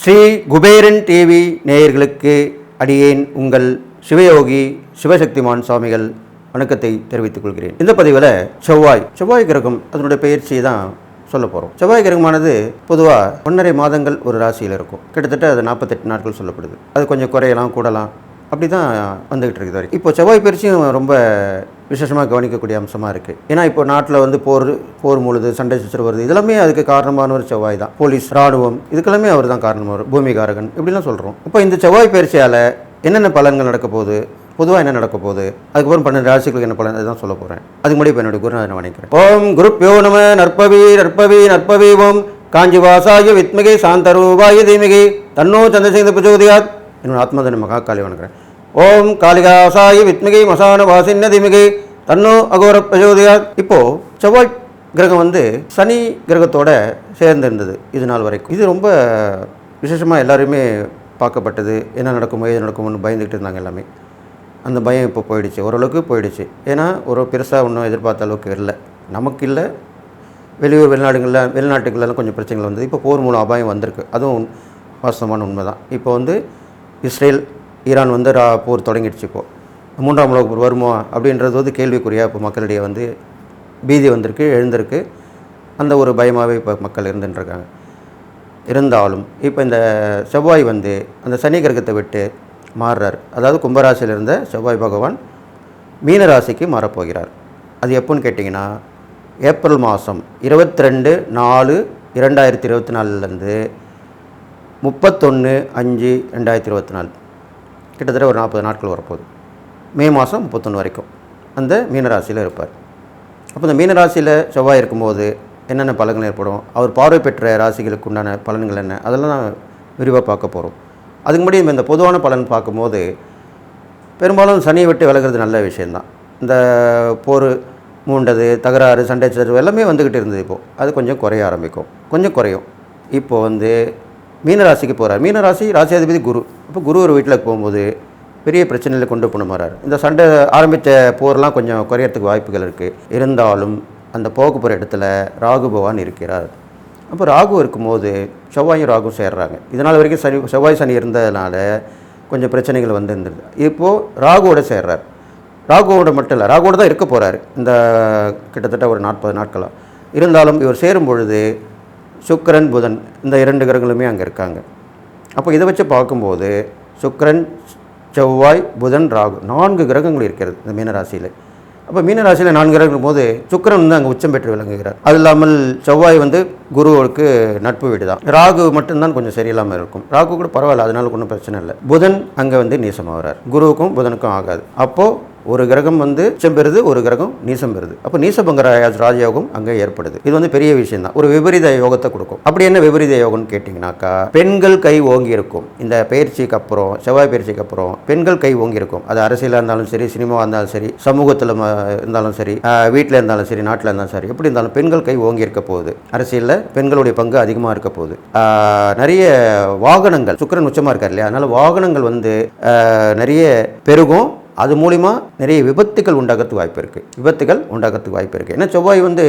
Sri Kuberan TV நேயர்களுக்கு அடியேன் உங்கள் சிவயோகி சிவசக்திமான் சுவாமிகள் வணக்கத்தை தெரிவித்துக் கொள்கிறேன். இந்த பதிவில் செவ்வாய் செவ்வாய் கிரகம் அதனுடைய பயிற்சியை தான் சொல்ல போகிறோம் செவ்வாய் கிரகமானது பொதுவாக ஒன்றரை மாதங்கள் ஒரு ராசியில் இருக்கும். கிட்டத்தட்ட அது நாற்பத்தெட்டு நாட்கள் சொல்லப்படுது. அது கொஞ்சம் குறையலாம் கூடலாம். அப்படி தான் வந்துகிட்டு இருக்குது வரைக்கும். இப்போ செவ்வாய் பயிற்சியும் ரொம்ப விசேஷமாக கவனிக்கக்கூடிய அம்சமாக இருக்குது ஏன்னா இப்போ நாட்டில் வந்து போர் போர் முழுது சண்டை சுற்று வருது இதெல்லாமே அதுக்கு காரணமானவர் செவ்வாய் தான். போலீஸ் ராணுவம் இதுக்கெல்லாமே அவர் தான் காரணமாக பூமிகாரகன் இப்படிலாம் சொல்கிறோம் இப்போ இந்த செவ்வாய் பயிற்சியால் என்னென்ன பலன்கள் நடக்க போகுது? பொதுவாக என்ன நடக்க போகுது? அதுக்கப்புறம் பன்னெண்டு ராசிகளுக்கு என்ன பலன்? அதுதான் சொல்ல போகிறேன் அதுக்கு முன்னாடி இப்போ என்னுடைய குருநாதனை வணங்குறேன் ஓம் குருப்பியோ நம நற்பவி நற்பவி நற்பவி ஓம். காஞ்சி வாசாய வித்மகே சாந்தரூபாய தீமிகே. தன்னோ சந்திரசேகர பிரச்சோதியாத். என்னோட ஆத்மாதன மகா காளி வணங்குறேன். ஓம் காளிகாசாயி வித்மிகை மசான வாசின்ன திமிகை தன்னோ அகோர பிரஜோதியா இப்போ செவ்வாய் கிரகம் வந்து சனி கிரகத்தோட சேர்ந்திருந்தது இது நாள் வரைக்கும். இது ரொம்ப விசேஷமாக எல்லாருமே பார்க்கப்பட்டது. என்ன நடக்குமோ எது நடக்குமோன்னு பயந்துக்கிட்டு இருந்தாங்க எல்லாமே. அந்த பயம் இப்போ போயிடுச்சு. ஓரளவுக்கு போயிடுச்சு. ஏன்னா ஒரு பெருசாக ஒன்றும் எதிர்பார்த்த அளவுக்கு இல்லை நமக்கு இல்லை. வெளியூர் வெளிநாடுகளில் வெளிநாட்டுகளெல்லாம் கொஞ்சம் பிரச்சனைகள் வந்தது. இப்போ போர் மூலம் அபாயம் வந்திருக்கு. அதுவும் வாஸ்தவமான உண்மை தான் இப்போ வந்து இஸ்ரேல் ஈரான் வந்து ரா போர் தொடங்கிடுச்சு இப்போது மூன்றாம் உலக போர் வருமா அப்படின்றது வந்து கேள்விக்குறியாக இப்போ மக்களிடையே வந்து பீதி வந்திருக்கு எழுந்திருக்கு. அந்த ஒரு பயமாகவே இப்போ மக்கள் இருந்துட்டுருக்காங்க. இருந்தாலும் இப்போ இந்த செவ்வாய் வந்து அந்த சனி கிரகத்தை விட்டு மாறுறார். அதாவது கும்பராசியில் இருந்த செவ்வாய் பகவான் மீன ராசிக்கு மாறப்போகிறார். அது எப்போன்னு கேட்டிங்கன்னா ஏப்ரல் மாதம் இருபத்தி ரெண்டு நாலு இரண்டாயிரத்தி இருபத்தி நாலுலேருந்து முப்பத்தொன்று அஞ்சு ரெண்டாயிரத்தி இருபத்தி நாலு கிட்டத்தட்ட ஒரு நாற்பது நாட்கள் வரப்போகுது. மே மாதம் முப்பத்தொன்று வரைக்கும். அந்த மீனராசியில் இருப்பார். அப்போ இந்த மீனராசியில் செவ்வாய் இருக்கும்போது என்னென்ன பலன்கள் ஏற்படும்? அவர் பார்வை பெற்ற ராசிகளுக்கு உண்டான பலன்கள் என்ன? அதெல்லாம் நான் விரிவாக பார்க்க போகிறோம் அதுக்கு முன்னாடி இந்த பொதுவான பலன் பார்க்கும்போது பெரும்பாலும் சனியை விட்டு விலகிறது நல்ல விஷயந்தான் இந்த போர் மூண்டது தகராறு சண்டை சச்சரவு எல்லாமே வந்துக்கிட்டு இருந்தது இப்போது அது கொஞ்சம் குறைய ஆரம்பிக்கும். கொஞ்சம் குறையும். இப்போது வந்து மீனராசிக்கு போகிறார் மீனராசி ராசியாதிபதி குரு. இப்போ குரு ஒரு வீட்டில் போகும்போது பெரிய பிரச்சனையில் கொண்டு போன மாறார். இந்த சண்டை ஆரம்பித்த போர்லாம் கொஞ்சம் குறையறதுக்கு வாய்ப்புகள் இருக்குது இருந்தாலும் அந்த போக போகிற இடத்துல ராகு பகவான் இருக்கிறார். அப்போ ராகு இருக்கும்போது செவ்வாயும் ராகும் சேர்றாங்க. இதனால் வரைக்கும் சனி செவ்வாய் சனி இருந்ததுனால கொஞ்சம் பிரச்சனைகள் வந்து இருந்தது. இப்போது ராகுவோட சேர்றார். ராகுவோட மட்டும் இல்லை ராகுவோட தான் இருக்க போகிறார் இந்த கிட்டத்தட்ட ஒரு நாற்பது நாட்களாக இருந்தாலும் இவர் சேரும் பொழுது சுக்கரன் புதன் இந்த இரண்டு கிரகங்களுமே அங்கே இருக்காங்க. அப்போ இதை வச்சு பார்க்கும்போது சுக்கரன் செவ்வாய் புதன் ராகு நான்கு கிரகங்கள் இருக்கிறது இந்த மீனராசியில். அப்போ மீனராசியில் நான்கு கிரகங்கள் போது சுக்கிரன் வந்து அங்கே உச்சம் பெற்று விளங்குகிறார். அது இல்லாமல் செவ்வாய் வந்து குருவுக்கு நட்பு வீடு தான் ராகு மட்டும்தான் கொஞ்சம் சரியில்லாமல் இருக்கும். ராகு கூட பரவாயில்ல அதனால ஒன்றும் பிரச்சனை இல்லை. புதன் அங்கே வந்து நீசமாகிறார் குருவுக்கும் புதனுக்கும் ஆகாது. அப்போது ஒரு கிரகம் வந்து உச்சம் பெறுது ஒரு கிரகம் நீசம் பெறுது. அப்போ நீசபங்கர ராஜ- ராஜயோகம் அங்கே ஏற்படுது. இது வந்து பெரிய விஷயம் தான் ஒரு விபரீத யோகத்தை கொடுக்கும். அப்படி என்ன விபரீத யோகம்னு கேட்டிங்கனாக்கா பெண்கள் கை ஓங்கி இருக்கும். இந்த பயிற்சிக்கு அப்புறம் செவ்வாய் பயிற்சிக்கு அப்புறம் பெண்கள் கை ஓங்கி இருக்கும். அது அரசியலாக இருந்தாலும் சரி சினிமாவாக இருந்தாலும் சரி சமூகத்தில் இருந்தாலும் சரி வீட்டில் இருந்தாலும் சரி நாட்டில் இருந்தாலும் சரி எப்படி இருந்தாலும் பெண்கள் கை ஓங்கி இருக்க போகுது. அரசியலில் பெண்களுடைய பங்கு அதிகமாக இருக்க போகுது. நிறைய வாகனங்கள் சுக்கரன் உச்சமாக இருக்கார் இல்லையா? அதனால் வாகனங்கள் வந்து நிறைய பெருகும். அது மூலிமா நிறைய விபத்துகள் உண்டாகிறதுக்கு வாய்ப்பு இருக்குது விபத்துகள் உண்டாகிறதுக்கு வாய்ப்பு இருக்குது ஏன்னா செவ்வாய் வந்து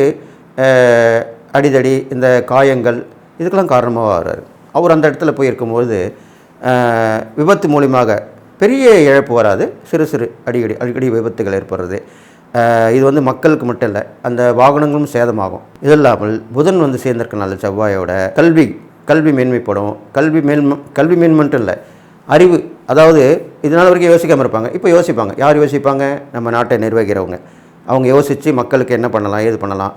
அடிதடி இந்த காயங்கள் இதுக்கெல்லாம் காரணமாக வர்றாரு. அவர் அந்த இடத்துல போய் இருக்கும்போது விபத்து மூலியமாக பெரிய இழப்பு வராது. சிறு சிறு அடிக்கடி அடிக்கடி விபத்துகள் ஏற்படுறது. இது வந்து மக்களுக்கு மட்டும் இல்லை அந்த வாகனங்களும் சேதமாகும். இது இல்லாமல் புதன் வந்து சேர்ந்திருக்கனால செவ்வாயோட கல்வி கல்வி மேன்மைப்படும். கல்வி மேன்ம கல்வி மேன்மட்டும் இல்லை அறிவு அதாவது இதனால் வரைக்கும் யோசிக்காமல் இருப்பாங்க. இப்போ யோசிப்பாங்க. யார் யோசிப்பாங்க? நம்ம நாட்டை நிர்வகிக்கிறவங்க. அவங்க யோசித்து மக்களுக்கு என்ன பண்ணலாம் ஏது பண்ணலாம்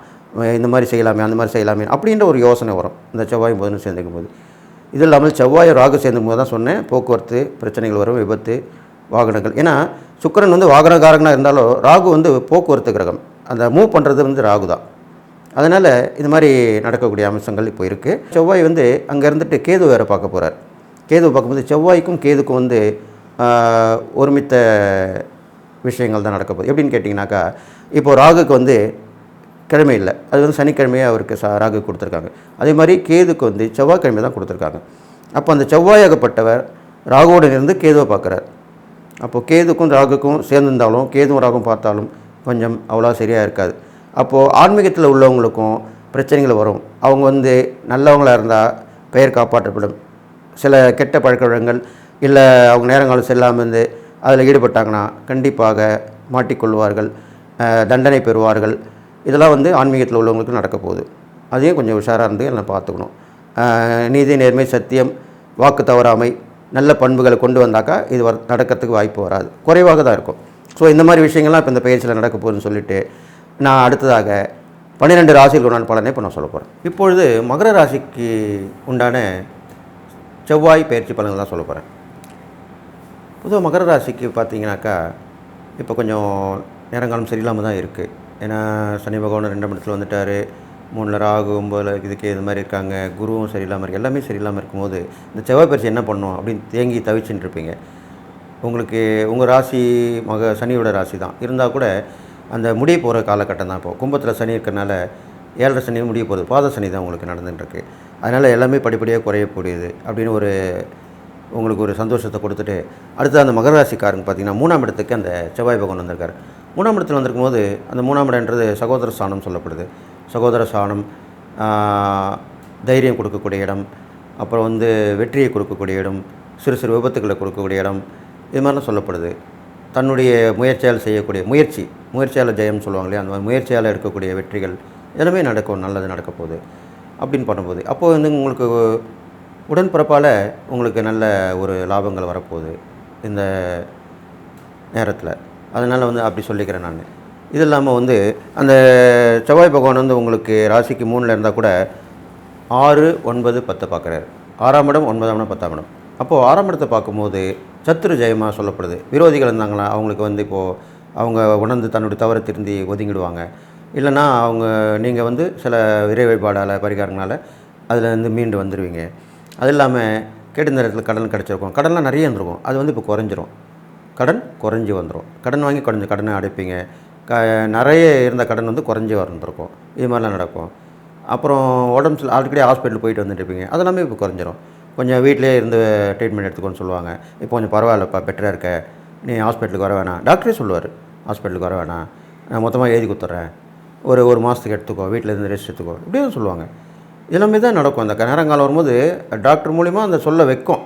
இந்த மாதிரி செய்யலாமே அந்த மாதிரி செய்யலாமே அப்படின்ற ஒரு யோசனை வரும். இந்த செவ்வாயும் புதனும் சேர்ந்துக்கும் போது இது இல்லாமல் செவ்வாய் ராகு சேர்ந்துக்கும் போது தான் சொன்னேன். போக்குவரத்து பிரச்சனைகள் வரும் விபத்து வாகனங்கள். ஏன்னா சுக்கரன் வந்து வாகனக்காரங்களாக இருந்தாலும் ராகு வந்து போக்குவரத்து கிரகம். அந்த மூவ் பண்ணுறது வந்து ராகு தான். அதனால் இது மாதிரி நடக்கக்கூடிய அம்சங்கள் இப்போ இருக்குது செவ்வாய் வந்து அங்கே இருந்துட்டு கேது வேறு பார்க்க போகிறார் கேது பார்க்கும்போது செவ்வாய்க்கும் கேதுக்கும் வந்து ஒருமித்த விஷயங்கள் தான் நடக்க போகுது எப்படின்னு கேட்டிங்கனாக்கா இப்போது ராகுக்கு வந்து கிழமை இல்லை. அது வந்து சனிக்கிழமையே அவருக்கு சா ராகு கொடுத்துருக்காங்க. அதே மாதிரி கேதுக்கு வந்து செவ்வாய்க்கிழமை தான் கொடுத்துருக்காங்க. அப்போ அந்த செவ்வாயாகப்பட்டவர் ராகுவோடு இருந்து கேதுவை பார்க்குறார். அப்போது கேதுக்கும் ராகுக்கும் சேர்ந்திருந்தாலும் கேதுவும் ராகும் பார்த்தாலும் கொஞ்சம் அவ்வளோ சரியாக இருக்காது. அப்போது ஆன்மீகத்தில் உள்ளவங்களுக்கும் பிரச்சனைகள் வரும். அவங்க வந்து நல்லவங்களாக இருந்தால் பெயர் காப்பாற்றப்படும். சில கெட்ட பழக்க வழக்கங்கள் இல்லை அவங்க நேரங்காலம் செல்லாமல் இருந்து அதில் ஈடுபட்டாங்கன்னா கண்டிப்பாக மாட்டிக்கொள்வார்கள் தண்டனை பெறுவார்கள். இதெல்லாம் வந்து ஆன்மீகத்தில் உள்ளவங்களுக்கு நடக்க போகுது. அதையும் கொஞ்சம் உஷாராக இருந்து எல்லாம் பார்த்துக்கணும். நீதி நேர்மை சத்தியம் வாக்கு தவறாமை நல்ல பண்புகளை கொண்டு வந்தாக்கா இது வர நடக்கிறதுக்கு வாய்ப்பு வராது. குறைவாக தான் இருக்கும். ஸோ இந்த மாதிரி விஷயங்கள்லாம் இப்போ இந்த பயிற்சியில் நடக்க போகுதுன்னு சொல்லிட்டு நான் அடுத்ததாக பன்னிரெண்டு ராசிகளுக்கு உண்டான பலனை இப்போ நான் சொல்ல போகிறேன் இப்பொழுது மகர ராசிக்கு உண்டான செவ்வாய் பயிற்சி பலன்கள் தான் சொல்ல போகிறேன் பொதுவாக மகர ராசிக்கு பார்த்தீங்கன்னாக்கா இப்போ கொஞ்சம் நேரங்காலம் சரியில்லாமல் தான் இருக்குது ஏன்னா சனி பகவான் ரெண்டாம் இடத்துல வந்துட்டார். மூணில் ராகு ஒம்பதில் இதுக்கு இது மாதிரி இருக்காங்க. குருவும் சரியில்லாமல் இருக்குது எல்லாமே சரியில்லாமல் இருக்கும்போது இந்த செவ்வாய் பயிற்சி என்ன பண்ணும் அப்படின்னு தேங்கி தவிச்சுட்டு இருப்பீங்க. உங்களுக்கு உங்கள் ராசி மக சனியோட ராசி தான். இருந்தால் கூட அந்த முடிய போகிற காலகட்டம் தான் இப்போது கும்பத்தில் சனி இருக்கிறனால ஏழரை சனி முடிய போகுது. பாத சனி தான் உங்களுக்கு நடந்துட்டு அதனால் எல்லாமே படிப்படியாக குறையக்கூடியது அப்படின்னு ஒரு உங்களுக்கு ஒரு சந்தோஷத்தை கொடுத்துட்டு அடுத்து அந்த மகராசிக்காரங்க பார்த்திங்கன்னா பார்த்தீங்கன்னா மூணாம் இடத்துக்கு அந்த செவ்வாய் பகவான் வந்திருக்கார். மூணாம் இடத்துல வந்திருக்கும் போது அந்த மூணாம் இடன்றது சகோதர ஸ்தானம் சொல்லப்படுது. சகோதர ஸ்தானம் தைரியம் கொடுக்கக்கூடிய இடம் அப்புறம் வந்து வெற்றியை கொடுக்கக்கூடிய இடம் சிறு சிறு விபத்துக்களை கொடுக்கக்கூடிய இடம் இது மாதிரிலாம் சொல்லப்படுது. தன்னுடைய முயற்சியால் செய்யக்கூடிய முயற்சி முயற்சியால் ஜெயம் சொல்லுவாங்க இல்லையா அந்த மாதிரி முயற்சியால் எடுக்கக்கூடிய வெற்றிகள் எல்லாமே நடக்கும் நல்லது நடக்க போகுது. அப்படின்னு பண்ணும்போது அப்போது வந்து உங்களுக்கு உடன்பிறப்பால் உங்களுக்கு நல்ல ஒரு லாபங்கள் வரப்போகுது இந்த நேரத்தில். அதனால் வந்து அப்படி சொல்லிக்கிறேன் நான். இது இல்லாமல் வந்து அந்த செவ்வாய் பகவான் வந்து உங்களுக்கு ராசிக்கு மூணில் இருந்தால் கூட ஆறு ஒன்பது பத்து பார்க்குறாரு ஆறாம் இடம் ஒன்பதாம் இடம் பத்தாம் இடம். அப்போது ஆறாம் இடத்தை பார்க்கும்போது சத்துரு ஜெயமாக சொல்லப்படுது. விரோதிகள் இருந்தாங்களா? அவங்களுக்கு வந்து இப்போது அவங்க உணர்ந்து தன்னுடைய தவறை திருந்தி ஒதுங்கிடுவாங்க. இல்லைன்னா அவங்க நீங்கள் வந்து சில இறை வழிபாடால் பரிகாரங்களால் அதில் இருந்து மீண்டு வந்துடுவீங்க அது இல்லாமல் கேட்ட நேரத்தில் கடன் கிடச்சிருக்கும். கடன்லாம் நிறைய இருந்திருக்கும். அது வந்து இப்போ குறைஞ்சிரும். கடன் குறைஞ்சி வந்துடும் கடன் வாங்கி குறைஞ்ச கடனை அடைப்பீங்க. க நிறைய இருந்த கடன் வந்து குறைஞ்சி வந்துருக்கும். இது மாதிரிலாம் நடக்கும். அப்புறம் உடம்பு சில ஆல்ரெடி ஹாஸ்பிட்டல் போயிட்டு வந்துட்டுருப்பீங்க அதெல்லாமே இப்போ குறைஞ்சிரும். கொஞ்சம் வீட்டிலே இருந்து ட்ரீட்மெண்ட் எடுத்துக்கோன்னு சொல்லுவாங்க. இப்போ கொஞ்சம் பரவாயில்லப்பா பெட்டராக இருக்க. நீ ஹாஸ்பிட்டலுக்கு வர வேணாம். டாக்டரே சொல்லுவார். ஹாஸ்பிட்டலுக்கு வர வேணாம். நான் மொத்தமாக எழுதி கொடுத்துட்றேன். ஒரு ஒரு மாதத்துக்கு எடுத்துக்கோ வீட்டில் இருந்து ரெஸ்ட் எடுத்துக்கோ இப்படியே சொல்லுவாங்க. எல்லாமே தான் நடக்கும். அந்த நேரங்காலம் வரும்போது டாக்டர் மூலிமா அந்த சொல்ல வைக்கும்.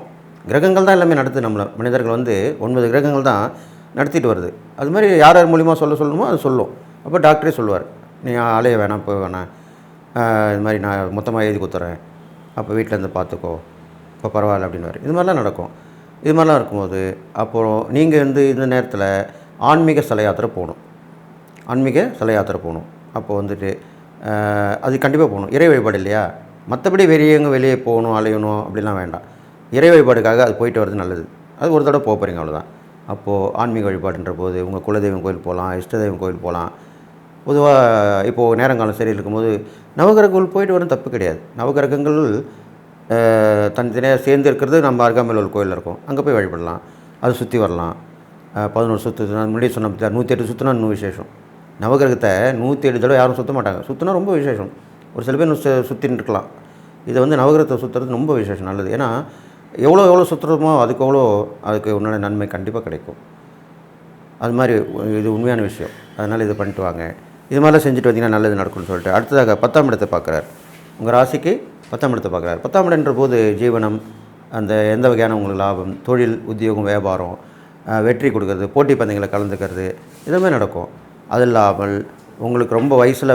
கிரகங்கள் தான் எல்லாமே நடத்துது நம்மளை மனிதர்கள் வந்து ஒன்பது கிரகங்கள் தான் நடத்திட்டு வருது. அது மாதிரி யார் யார் மூலிமா சொல்ல சொல்லணுமோ அது சொல்லும். அப்போ டாக்டரே சொல்லுவார் நீ அலைய வேணாம் போய் வேணாம். இது மாதிரி நான் மொத்தமாக எழுதி கொடுத்துறேன். அப்போ வீட்டில் இருந்து பார்த்துக்கோ. இப்போ பரவாயில்ல அப்படின்னு இது மாதிரிலாம் நடக்கும். இது மாதிரிலாம் இருக்கும்போது அப்புறம் நீங்கள் வந்து இந்த நேரத்தில் ஆன்மீக சிலை யாத்திரை போகணும். ஆன்மீக சிலை யாத்திரை போகணும். அப்போது வந்துட்டு அது கண்டிப்பாக போகணும். இறை வழிபாடு இல்லையா? மற்றபடி வெளியே எங்கே வெளியே போகணும் அலையணும் அப்படிலாம் வேண்டாம். இறை வழிபாடுக்காக அது போயிட்டு வர்றது நல்லது. அது ஒரு தடவை போக போகிறீங்க அவ்வளோதான் அப்போது ஆன்மீக வழிபாடுன்ற போது உங்கள் குலதெய்வம் கோயில் போகலாம் இஷ்டதெய்வம் கோயில் போகலாம். பொதுவாக இப்போது நேரங்காலம் சரி இருக்கும்போது நவகிரகங்கள் போயிட்டு வரும் தப்பு கிடையாது. நவகிரகங்கள் தனித்தனியாக சேர்ந்து இருக்கிறது நம்ம அருகாமையில் ஒரு கோயில் இருக்கும். அங்கே போய் வழிபடலாம். அது சுற்றி வரலாம். பதினோரு சுற்று முன்னாடி சொன்ன நூற்றி எட்டு சுற்றுனா இன்னும் விசேஷம். நவகிரகத்தை நூற்றி ஏழு தடவை யாரும் சுற்ற மாட்டாங்க. சுற்றினா ரொம்ப விசேஷம். ஒரு சில பேர் சு சுற்றின்னு இருக்கலாம் இதை வந்து நவகிரகத்தை சுற்றுறது ரொம்ப விசேஷம் நல்லது. ஏன்னா எவ்வளோ எவ்வளோ சுற்றுறோமோ அதுக்கு எவ்வளோ அதுக்கு உண்டான நன்மை கண்டிப்பாக கிடைக்கும். அது மாதிரி இது உண்மையான விஷயம். அதனால் இது பண்ணிட்டு வாங்க. இது மாதிரிலாம் செஞ்சுட்டு வந்தீங்கன்னா நல்லது நடக்கும்னு சொல்லிட்டு. அடுத்ததாக பத்தாம் இடத்தை பார்க்குறாரு. உங்கள் ராசிக்கு பத்தாம் இடத்தை பார்க்குறாரு. பத்தாம் இடன்ற போது ஜீவனம் அந்த எந்த வகையான உங்களுக்கு லாபம்? தொழில் உத்தியோகம் வியாபாரம் வெற்றி கொடுக்கறது போட்டி பந்தயங்களை கலந்துக்கிறது இதுவுமே நடக்கும். அது இல்லாமல் உங்களுக்கு ரொம்ப வயசில்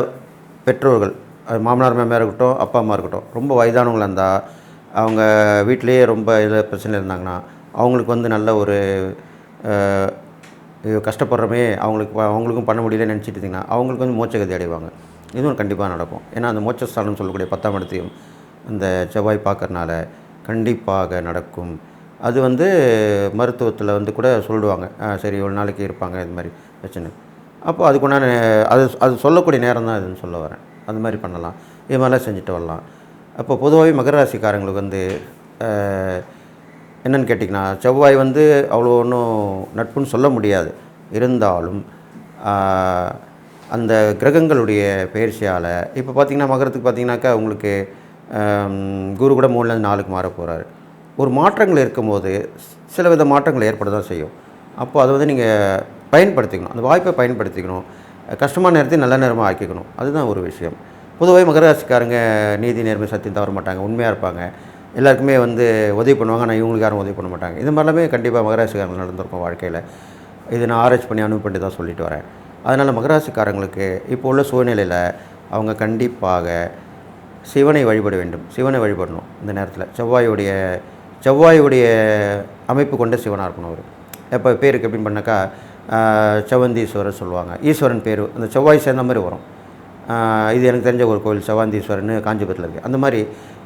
பெற்றோர்கள் அது மாமனார் மாமியார் இருக்கட்டும் அப்பா அம்மா இருக்கட்டும் ரொம்ப வயதானவங்களாக இருந்தால் அவங்க வீட்டிலேயே ரொம்ப இதில் பிரச்சனை இருந்தாங்கன்னா அவங்களுக்கு வந்து நல்ல ஒரு கஷ்டப்படுறமே கஷ்டப்படுறோமே அவங்களுக்கு அவங்களுக்கும் பண்ண முடியலன்னு நினச்சிட்டு இருந்தீங்கன்னா அவங்களுக்கு வந்து மோச்சகதி அடைவாங்க. இதுவும் கண்டிப்பாக நடக்கும். ஏன்னா அந்த மோட்சஸ்தானம் சொல்லக்கூடிய பத்தாம் இடத்தையும் அந்த செவ்வாய் பார்க்கறனால கண்டிப்பாக நடக்கும். அது வந்து மருத்துவத்தில் வந்து கூட சொல்லுவாங்க. சரி ஒரு நாளைக்கு இருப்பாங்க இது மாதிரி பிரச்சனை. அப்போ அதுக்குண்டான அது அது சொல்லக்கூடிய நேரம் தான் இதுன்னு சொல்ல வரேன். அந்த மாதிரி பண்ணலாம். இது மாதிரிலாம் செஞ்சுட்டு வரலாம். அப்போ பொதுவாகவே மகர ராசிக்காரங்களுக்கு வந்து என்னென்னு என்னன்னு கேட்டிங்கன்னா செவ்வாய் வந்து அவ்வளோ ஒன்றும் நட்புன்னு சொல்ல முடியாது. இருந்தாலும் அந்த கிரகங்களுடைய பயிற்சியால் இப்போ பார்த்திங்கன்னா மகரத்துக்கு பார்த்தீங்கன்னாக்கா உங்களுக்கு குரு கூட மூணுலேருந்து நாளுக்கு மாற போகிறாரு ஒரு மாற்றங்கள் இருக்கும்போது சில வித மாற்றங்கள் ஏற்பட தான் செய்யும். அப்போது அதை வந்து நீங்கள் பயன்படுத்திக்கணும். அந்த வாய்ப்பை பயன்படுத்திக்கணும். கஷ்டமான நேரத்தையும் நல்ல நேரமாக ஆக்கிக்கணும். அதுதான் ஒரு விஷயம். பொதுவாக மகராசிக்காரங்க நீதி நேர்மை சத்தியம் தவற மாட்டாங்க. உண்மையாக இருப்பாங்க. எல்லாருக்குமே வந்து உதவி பண்ணுவாங்க. ஆனால் இவங்களுக்கு யாரும் உதவி பண்ண மாட்டாங்க. இது மாதிரிலாமே கண்டிப்பாக மகராசிக்காரங்க நடந்திருக்கும் வாழ்க்கையில். இது நான் ஆராய்ச்சி பண்ணி அனுப்பி தான் சொல்லிட்டு வரேன். அதனால் மகராசிக்காரங்களுக்கு இப்போ உள்ள சூழ்நிலையில் அவங்க கண்டிப்பாக சிவனை வழிபட வேண்டும். சிவனை வழிபடணும் இந்த நேரத்தில். செவ்வாயுடைய செவ்வாயுடைய அமைப்பு கொண்ட சிவனாக இருக்கணும் அவர். எப்போ பேருக்கு எப்படின்னு பண்ணாக்கா ஆஹ், செவந்தீஸ்வரர் சொல்லுவாங்க. ஈஸ்வரன் பேர் அந்த செவ்வாய் சேர்ந்த மாதிரி வரும். இது எனக்கு தெரிஞ்ச ஒரு கோவில் செவ்வாந்தீஸ்வரன் காஞ்சிபுரத்தில் இருக்குது அந்த மாதிரி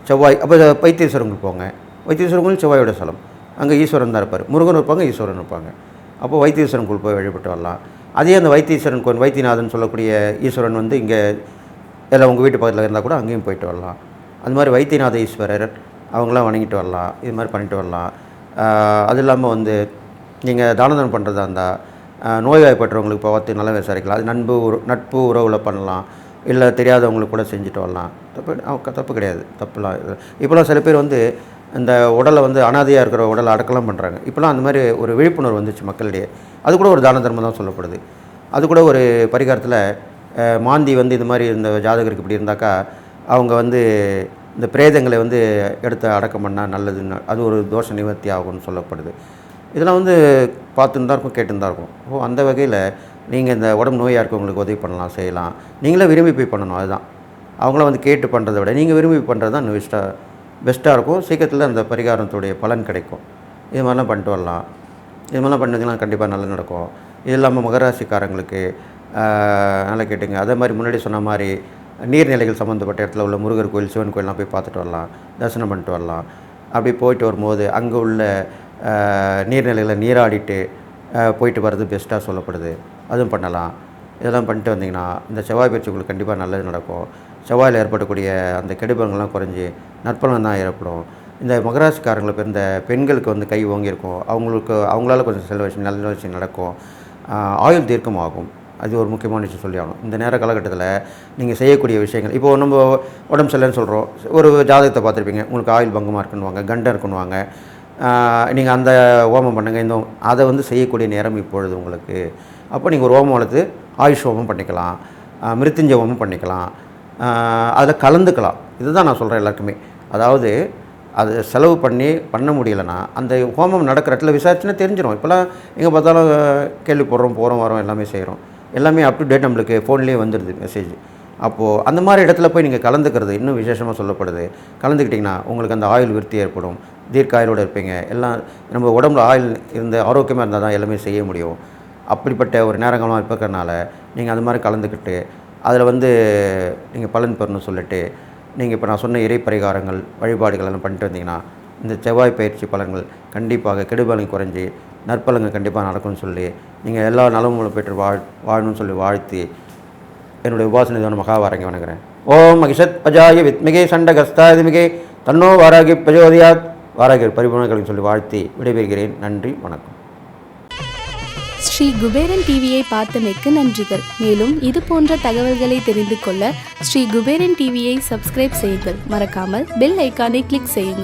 செவ்வாய் அப்போ வைத்தீஸ்வரங்கள் போங்க. வைத்தீஸ்வரங்கள் செவ்வாயோட ஸ்தலம் அங்கே ஈஸ்வரன் தான் இருப்பார். முருகன் இருப்பாங்க ஈஸ்வரன் இருப்பாங்க. அப்போ வைத்தீஸ்வரன் கோவில் போய் வழிபட்டு வரலாம். அதே அந்த வைத்தீஸ்வரன் கோவில் வைத்தியநாதன் சொல்லக்கூடிய ஈஸ்வரன் வந்து இங்கே எல்லாம் உங்கள் வீட்டு பக்கத்தில் இருந்தால் கூட அங்கேயும் போயிட்டு வரலாம். அந்த மாதிரி வைத்தியநாத ஈஸ்வரர் அவங்களாம் வணங்கிட்டு வரலாம். இது மாதிரி பண்ணிட்டு வரலாம். அது இல்லாமல் வந்து நீங்கள் தானதனம் பண்ணுறதா இருந்தால் நோய்வாய்ப்பட்டவங்களுக்கு பார்த்து நல்லா விசாரிக்கலாம் அது நண்பு உற நட்பு உறவில் பண்ணலாம். இல்லை தெரியாதவங்களுக்கு கூட செஞ்சுட்டு வரலாம். தப்பு அவங்க தப்பு கிடையாது. தப்புலாம் இப்போலாம் சில பேர் வந்து இந்த உடலை வந்து அனாதையாக இருக்கிற உடலை அடக்கலாம் பண்ணுறாங்க இப்போலாம் அந்த மாதிரி ஒரு விழிப்புணர்வு வந்துச்சு மக்களிடையே. அது கூட ஒரு தான தர்மம் தான் சொல்லப்படுது. அது கூட ஒரு பரிகாரத்தில் மாந்தி வந்து இது மாதிரி இந்த ஜாதகருக்கு இப்படி இருந்தாக்கா அவங்க வந்து இந்த பிரேதங்களை வந்து எடுத்து அடக்கம் பண்ணால் நல்லதுன்னு அது ஒரு தோஷ நிவர்த்தி ஆகும்னு சொல்லப்படுது. இதெல்லாம் வந்து பார்த்துன்னு தான் இருக்கும் கேட்டுன்னு தான் இருக்கும். ஓ அந்த வகையில் நீங்கள் இந்த உடம்பு நோயாக இருக்கவங்களுக்கு உதவி பண்ணலாம் செய்யலாம். நீங்களே விரும்பி போய் பண்ணணும் அதுதான். அவங்கள வந்து கேட்டு பண்ணுறதை விட நீங்கள் விரும்பி பண்ணுறது தான் இன்னும் பெஸ்ட்டாக பெஸ்ட்டாக இருக்கும். சீக்கிரத்தில் அந்த பரிகாரத்துடைய பலன் கிடைக்கும். இது மாதிரிலாம் பண்ணிட்டு வரலாம். இது மாதிரிலாம் பண்ணீங்கன்னா கண்டிப்பாக நல்லா நடக்கும். இது இல்லாமல் மகராசிக்காரங்களுக்கு நல்லா கேட்டுங்க. அதே மாதிரி முன்னாடி சொன்ன மாதிரி நீர்நிலைகள் சம்மந்தப்பட்ட இடத்துல உள்ள முருகர் கோயில் சிவன் கோயிலெலாம் போய் பார்த்துட்டு வரலாம். தரிசனம் பண்ணிட்டு வரலாம். அப்படி போயிட்டு வரும்போது அங்கே உள்ள நீர்நிலைகளை நீராடிட்டு போயிட்டு வர்றது பெஸ்ட்டாக சொல்லப்படுது. அதுவும் பண்ணலாம். இதெல்லாம் பண்ணிட்டு வந்தீங்கன்னா இந்த செவ்வாய் பயிற்சி உங்களுக்கு கண்டிப்பாக நல்லது நடக்கும். செவ்வாயில் ஏற்படக்கூடிய அந்த கெடுபங்கள்லாம் குறைஞ்சி நற்பலன் தான் ஏற்படும். இந்த மகராசிக்காரங்களுக்கு பிறந்த பெண்களுக்கு வந்து கை ஓங்கியிருக்கும் அவங்களுக்கு அவங்களால கொஞ்சம் சில விஷயம் நல்ல விஷயம் நடக்கும். ஆயுள் தீர்க்கமாகும் அது ஒரு முக்கியமான விஷயம் சொல்லி ஆகணும். இந்த நேர காலகட்டத்தில் நீங்கள் செய்யக்கூடிய விஷயங்கள் இப்போ நம்ம உடம்பு சரியில்லைன்னு சொல்கிறோம் ஒரு ஜாதகத்தை பார்த்துருப்பீங்க. உங்களுக்கு ஆயுள் பங்கமாக இருக்குன்னுவாங்க கண்டம் இருக்குன்னுவாங்க. நீங்கள் அந்த ஹோமம் பண்ணுங்கள் இந்த அதை வந்து செய்யக்கூடிய நேரம் இப்பொழுது உங்களுக்கு. அப்போ நீங்கள் ஒரு ஹோமம் வளர்த்து ஆயுஷ் ஹோமம் பண்ணிக்கலாம். மிருத்துஞ்ச ஹோமம் பண்ணிக்கலாம். அதில் கலந்துக்கலாம். இதுதான் நான் சொல்கிறேன் எல்லாருக்குமே. அதாவது அது செலவு பண்ணி பண்ண முடியலன்னா அந்த ஹோமம் நடக்கிற இடத்துல விசாரிச்சுன்னா தெரிஞ்சிடும் இப்போலாம் எங்கே பார்த்தாலும் கேள்விப்படுறோம் கேள்வி போடுறோம் போகிறோம் வரோம் எல்லாமே செய்கிறோம் எல்லாமே அப் டு டேட் நம்மளுக்கு ஃபோன்லேயே வந்துடுது மெசேஜ் அப்போது அந்த மாதிரி இடத்துல போய் நீங்கள் கலந்துக்கிறது இன்னும் விசேஷமாக சொல்லப்படுது. கலந்துக்கிட்டிங்கன்னா உங்களுக்கு அந்த ஆயுள் விருத்தி ஏற்படும். தீர்க்க இருப்பீங்க. எல்லாம் நம்ம உடம்புல ஆயுள் இருந்த ஆரோக்கியமாக இருந்தால் தான் எல்லாமே செய்ய முடியும். அப்படிப்பட்ட ஒரு நேரங்களாக இருக்கிறனால நீங்கள் அது மாதிரி கலந்துக்கிட்டு அதில் வந்து நீங்கள் பலன் பெறணும் சொல்லிட்டு நீங்கள் இப்போ நான் சொன்ன இறை பரிகாரங்கள் வழிபாடுகள் எல்லாம் பண்ணிட்டு வந்தீங்கன்னா இந்த செவ்வாய் பயிற்சி பலன்கள் கண்டிப்பாக கெடுபலன் குறைஞ்சி நற்பலங்கள் கண்டிப்பாக நடக்கும்னு சொல்லி நீங்கள் எல்லா நலமும் பெற்று வாழ் வாழணும்னு சொல்லி வாழ்த்தி என்னுடைய உபாசனை தான் மகாவாரங்க வணங்குறேன். ஓம் மகிஷத் அஜாய வித்மிகே சண்டகஸ்தாதிமிகே தன்னோ வாராகி பிரஜோதியாத். வாராகி பரிபூர்ணங்களையும் சொல்லி வாழ்த்தி விடைபெறுகிறேன். நன்றி வணக்கம். ஸ்ரீ குபேரன் டிவியை பார்த்தமைக்கு நன்றிகள். மேலும் இது போன்ற தகவல்களை தெரிந்து கொள்ள ஸ்ரீ குபேரன் டிவியை சப்ஸ்கிரைப் செய்யுங்கள். மறக்காமல் பெல் ஐக்கானை கிளிக் செய்யுங்கள்.